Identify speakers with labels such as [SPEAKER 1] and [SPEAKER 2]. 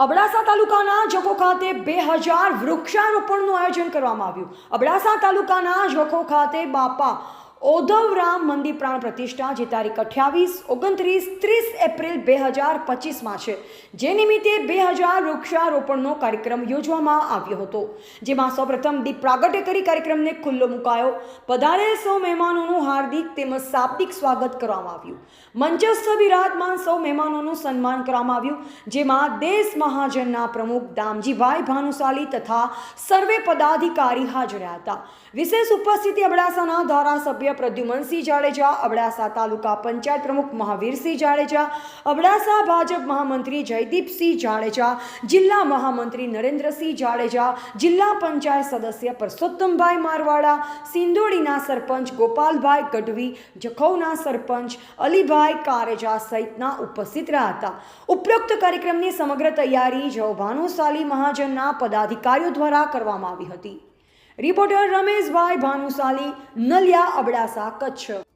[SPEAKER 1] અબડાસા તાલુકાના જખો ખાતે બે હજાર વૃક્ષારોપણનું આયોજન કરવામાં આવ્યું. અબડાસા તાલુકાના જખો ખાતે બાપા ઓધવરામ મંદિર પ્રાણ પ્રતિષ્ઠા, જે તારીખ અઠ્યાવીસ, ઓગણત્રીસ, ત્રીસ એપ્રિલ બે હજાર પચીસમાં છે. જે નિમિત્તે બે હજાર વૃક્ષારોપણનો કાર્યક્રમ યોજવામાં આવ્યો હતો. જેમાં સૌપ્રથમ દીપ પ્રાગટ્ય કરી કાર્યક્રમને ખુલ્લો મુકાયો. પધારેલ સૌ મહેમાનોનું હાર્દિક તેમજ શાબ્દિક સ્વાગત કરવામાં આવ્યું. મંચસ્થ બિરાજમાન સૌ મહેમાનોનું સન્માન કરવામાં આવ્યું, જેમાં દેશ મહાજનના પ્રમુખ દામજીભાઈ ભાનુશાલી તથા સર્વે પદાધિકારી હાજર હતા. વિશેષ ઉપસ્થિતિ અબડાસાના ધારાસભ્ય પ્રદ્યુમનસિંહ જાડેજા, અબડાસા તાલુકા પંચાયત પ્રમુખ મહાવીરસિંહ જાડેજા, અબડાસા ભાજપ મહામંત્રી જયદીપસિંહ જાડેજા, જિલ્લા મહામંત્રી નરેન્દ્રસિંહ જાડેજા, જિલ્લા પંચાયત સદસ્ય પરસોત્તમભાઈ મારવાડા સિંદોડીના સરપંચ ગોપાલભાઈ ગઢવી જખૌના સરપંચ અલીભાઈ કારેજા સહિતના ઉપસ્થિત રહ્યા હતા. ઉપરોક્ત કાર્યક્રમની સમગ્ર તૈયારી જવભાનુશાલી મહાજનના પદાધિકારીઓ દ્વારા કરવામાં આવી હતી. રિપોર્ટર રમેશભાઈ ભાનુશાલી, નલિયા અબડાસા, કચ્છ.